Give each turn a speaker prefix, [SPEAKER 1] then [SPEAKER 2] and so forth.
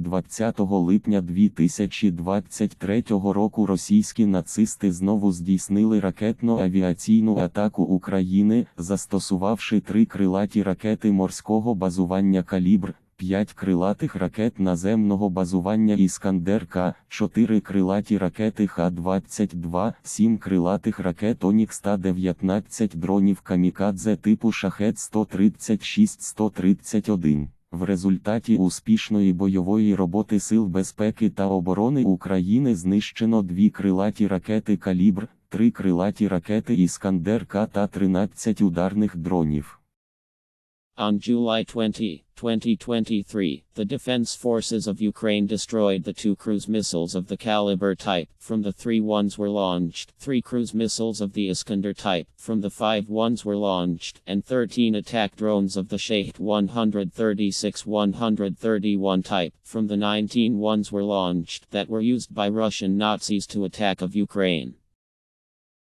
[SPEAKER 1] 20 липня 2023 року російські нацисти знову здійснили ракетно-авіаційну атаку України, застосувавши три крилаті ракети морського базування «Калібр», 5 крилатих ракет наземного базування «Іскандер-К», 4 крилаті ракети Х-22, 7 крилатих ракет «Онікс» та 19 дронів «Камікадзе» типу «Шахет-136-131». В результаті успішної бойової роботи Сил безпеки та оборони України знищено дві крилаті ракети «Калібр», три крилаті ракети «Іскандер-К» та 13 ударних дронів.
[SPEAKER 2] On July 20, 2023, the Defense Forces of Ukraine destroyed the two cruise missiles of the Caliber type. From the three ones were launched, three cruise missiles of the Iskander type. From the five ones were launched, and 13 attack drones of the Shahed 136 131 type. From the 19 ones were launched that were used by Russian Nazis to attack of Ukraine.